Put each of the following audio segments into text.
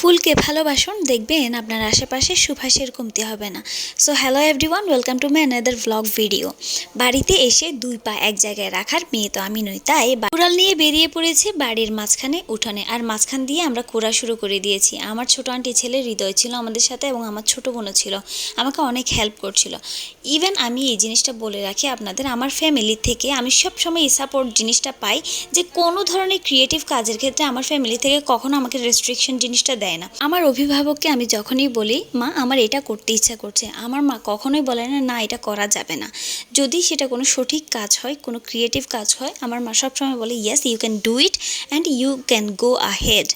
ফুলকে ভালোবাসুন, দেখবেন আপনার আশেপাশে সুভাষের কমতি হবে না। So hello everyone welcome to my another vlog video বাড়িতে এসে দুই পা এক জায়গায় রাখার মেয়ে তো আমি নই, তাই কুড়াল নিয়ে বেরিয়ে পড়েছি বাড়ির মাঝখানে উঠানে, আর মাঝখান দিয়ে আমরা কোড়া শুরু করে দিয়েছি। আমার ছোট আন্টি ছেলে হৃদয় ছিল আমাদের সাথে এবং আমার ছোট বোনও ছিল, আমাকে অনেক হেল্প করছিল। ইভেন আমি এই জিনিসটা বলে রাখি আপনাদের, আমার ফ্যামিলি থেকে আমি সবসময় এই সাপোর্ট জিনিসটা পাই যে কোনো ধরনের ক্রিয়েটিভ কাজের ক্ষেত্রে আমার ফ্যামিলি থেকে কখনো আমাকে রেস্ট্রিকশন জিনিসটা দেয় না। আমার অভিভাবককে আমি যখনই বলি, মা, আমার এটা করতে ইচ্ছা করছে। আমার মা কখনোই বলে না না, এটা করা যাবে না। যদি সেটা কোনো সঠিক কাজ হয়, কোনো ক্রিয়েটিভ কাজ হয়, আমার মা সবসময় বলে yes you can do it and you can go ahead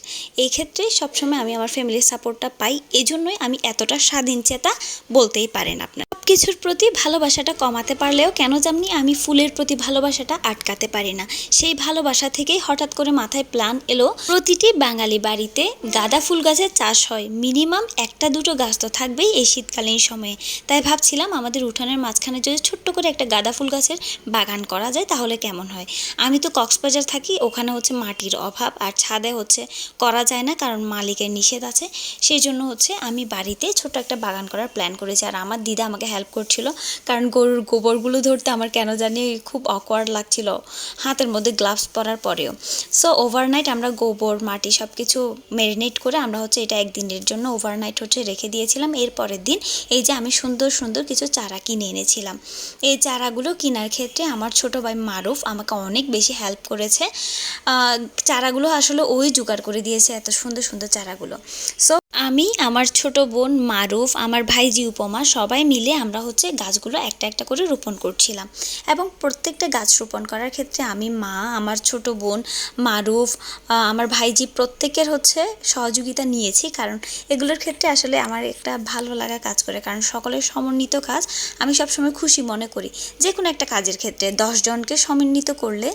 এই ক্ষেত্রে সবসময় আমি আমার ফ্যামিলির সাপোর্টটা পাই। এই জন্যই আমি এতটা স্বাধীন চেতা বলতেই পারেন আপনার। কিছুর প্রতি ভালোবাসাটা কমাতে পারলেও কেন জানি আমি ফুলের প্রতি ভালোবাসাটা আটকাতে পারি না। সেই ভালোবাসা থেকেই হঠাৎ করে মাথায় প্ল্যান এলো। প্রতিটি বাঙালি বাড়িতে গাঁদা ফুল গাছের চাষ হয়। মিনিমাম একটা দুটো গাছ তো থাকবেই এই শীতকালীন সময়ে। তাই ভাবছিলাম আমাদের উঠানের মাঝখানে যদি ছোট্ট করে একটা গাঁদা ফুল গাছের বাগান করা যায় তাহলে কেমন হয়? আমি তো কক্সবাজার থাকি, ওখানে হচ্ছে মাটির অভাব আর ছাদে হচ্ছে করা যায় না কারণ মালিকের নিষেধ আছে। সেই জন্য হচ্ছে আমি বাড়িতে ছোট একটা বাগান করার প্ল্যান করেছি আর আমার দিদা আমাকে হেল্প করছিল। কারণ গরুর গোবরগুলো ধরতে আমার কেন জানি খুব অকওয়ার্ড লাগছিল হাতের মধ্যে গ্লাভস পরার পরেও। সো ওভারনাইট আমরা গোবর, মাটি সব কিছু ম্যারিনেট করে আমরা হচ্ছে এটা একদিনের জন্য ওভারনাইট হচ্ছে রেখে দিয়েছিলাম। এর পরের দিন এই যে আমি সুন্দর সুন্দর কিছু চারা কিনে এনেছিলাম। এই চারাগুলো কেনার ক্ষেত্রে আমার ছোট ভাই মারুফ আমাকে অনেক বেশি হেল্প করেছে। চারাগুলো আসলে ওই জোগাড় করে দিয়েছে এত সুন্দর সুন্দর চারাগুলো। সো আমি, আমার ছোট বোন মারুফ, আমার ভাইজি উপমা সবাই মিলে আমরা হচ্ছে গাছগুলো একটা একটা করে রোপণ করছিলাম। এবং প্রত্যেকটা গাছ রোপণ করার ক্ষেত্রে আমি মা, আমার ছোট বোন মারুফ আমার ভাইজি প্রত্যেকের হচ্ছে সহযোগিতা নিয়েছি, কারণ এগুলোর ক্ষেত্রে আসলে আমার একটা ভালো লাগা কাজ করে। কারণ সকলের সমন্বিত কাজ আমি সবসময় খুশি মনে করি। যে কোনো একটা কাজের ক্ষেত্রে দশজনকে সমন্বিত করলে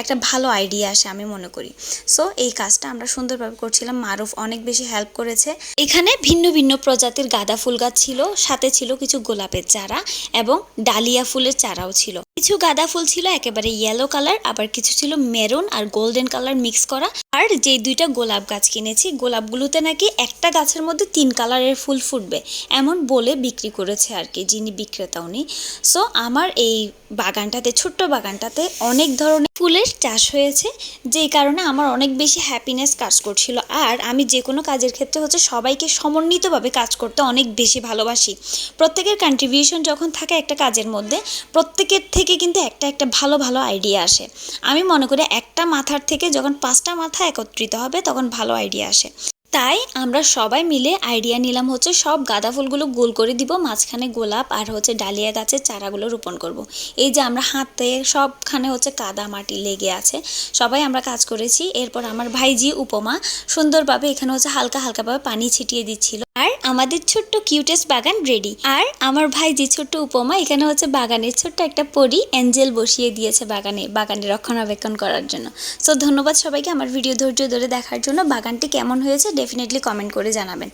একটা ভালো আইডিয়া আসে আমি মনে করি। সো এই কাজটা আমরা সুন্দরভাবে করছিলাম। মারুফ অনেক বেশি হেল্প করেছে। এখানে ভিন্ন ভিন্ন প্রজাতির গাঁদা ফুল গাছ ছিল, সাথে ছিল কিছু গোলাপের চারা এবং ডালিয়া ফুলের চারাও ছিল। কিছু গাঁদা ফুল ছিল, একেবারে ইয়েলো কালার আবার কিছু ছিল মেরুন আর গোল্ডেন কালার মিক্স করা। আর যে দুইটা গোলাপ গাছ কিনেছি, গোলাপগুলোতে নাকি একটা গাছের মধ্যে তিন কালারের ফুল ফুটবে, এমন বলে বিক্রি করেছে আর কি, যিনি বিক্রেতা উনি। সো আমার এই বাগানটাতে, ছোট্ট বাগানটাতে অনেক ধরনের ফুলের চাষ হয়েছে, যেই কারণে আমার অনেক বেশি হ্যাপিনেস কাজ করছিল। আর আমি যে কোনো কাজের ক্ষেত্রে হচ্ছে সবাইকে সমন্বিতভাবে কাজ করতে অনেক বেশি ভালোবাসি। প্রত্যেকের কন্ট্রিবিউশন যখন থাকে একটা কাজের মধ্যে, প্রত্যেকের থেকে কিন্তু একটা একটা ভালো ভালো আইডিয়া আসে। আমি মনে করি একটা মাথার থেকে যখন পাঁচটা মাথা একত্রিত হবে, তখন ভালো আইডিয়া আসে। তাই আমরা সবাই মিলে আইডিয়া নিলাম হচ্ছে সব গাঁদা ফুলগুলো গোল করে দিব, মাঝখানে গোলাপ আর হচ্ছে ডালিয়া গাছের চারাগুলো রোপণ করব। এই যে আমরা হাতে সবখানে হচ্ছে কাদা মাটি লেগে আছে, সবাই আমরা কাজ করেছি। এরপর আমার ভাইজি উপমা সুন্দরভাবে এখানে হচ্ছে হালকা হালকাভাবে পানি ছিটিয়ে দিচ্ছিল। আর আমাদের ছোট্ট কিউটেস্ট বাগান রেডি আর আমার ভাই ভাইজি ছোট্ট উপমা এখানে হচ্ছে বাগানের ছোট্ট একটা পরি অ্যাঞ্জেল বসিয়ে দিয়েছে বাগানে বাগানে রক্ষণাবেক্ষণ করার জন্য। সো ধন্যবাদ সবাইকে আমার ভিডিও ধৈর্য ধরে দেখার জন্য। বাগানটি কেমন হয়েছে ডেফিনেটলি কমেন্ট করে জানাবেন।